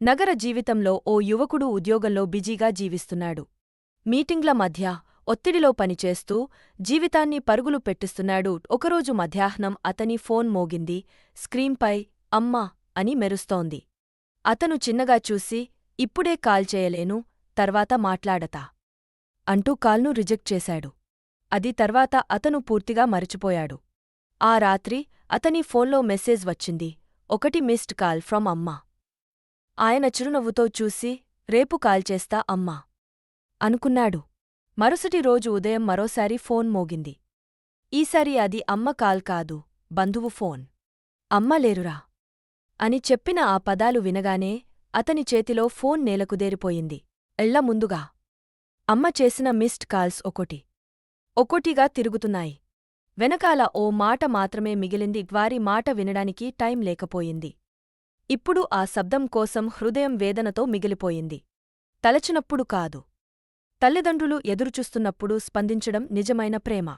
నగర జీవితంలో ఓ యువకుడు ఉద్యోగంలో బిజీగా జీవిస్తున్నాడు. మీటింగ్ల మధ్య ఒత్తిడిలో పనిచేస్తూ జీవితాన్ని పరుగులు పెట్టిస్తున్నాడు. ఒకరోజు మధ్యాహ్నం అతని ఫోన్ మోగింది. స్క్రీన్పై అమ్మా అని మెరుస్తోంది. అతను చిన్నగా చూసి ఇప్పుడే కాల్ చేయలేను తర్వాత మాట్లాడతా అంటూ కాల్ను రిజెక్ట్ చేశాడు. అది తర్వాత అతను పూర్తిగా మరచిపోయాడు. ఆ రాత్రి అతని ఫోన్లో మెసేజ్ వచ్చింది. ఒకటి మిస్డ్ కాల్ ఫ్రమ్ అమ్మా. ఆయన చిరునవ్వుతో చూసి రేపు కాల్చేస్తా అమ్మా అనుకున్నాడు. మరుసటి రోజు ఉదయం మరోసారి ఫోన్ మోగింది. ఈసారి అది అమ్మ కాల్ కాదు బంధువు ఫోన్. అమ్మ లేరురా అని చెప్పిన ఆ పదాలు వినగానే అతని చేతిలో ఫోన్ నేలకుదేరిపోయింది. ఎళ్ళ ముందుగా. అమ్మ చేసిన మిస్డ్ కాల్స్ ఒకటి. ఒక్కొటిగా తిరుగుతున్నాయి. వెనకాల ఓ మాట మాత్రమే మిగిలింది వారి మాట వినడానికి టైం లేకపోయింది. ఇప్పుడు ఆ శబ్దం కోసం హృదయం వేదనతో మిగిలిపోయింది. తలచినప్పుడు కాదు. తల్లిదండ్రులు ఎదురుచూస్తున్నప్పుడు స్పందించడం నిజమైన ప్రేమ.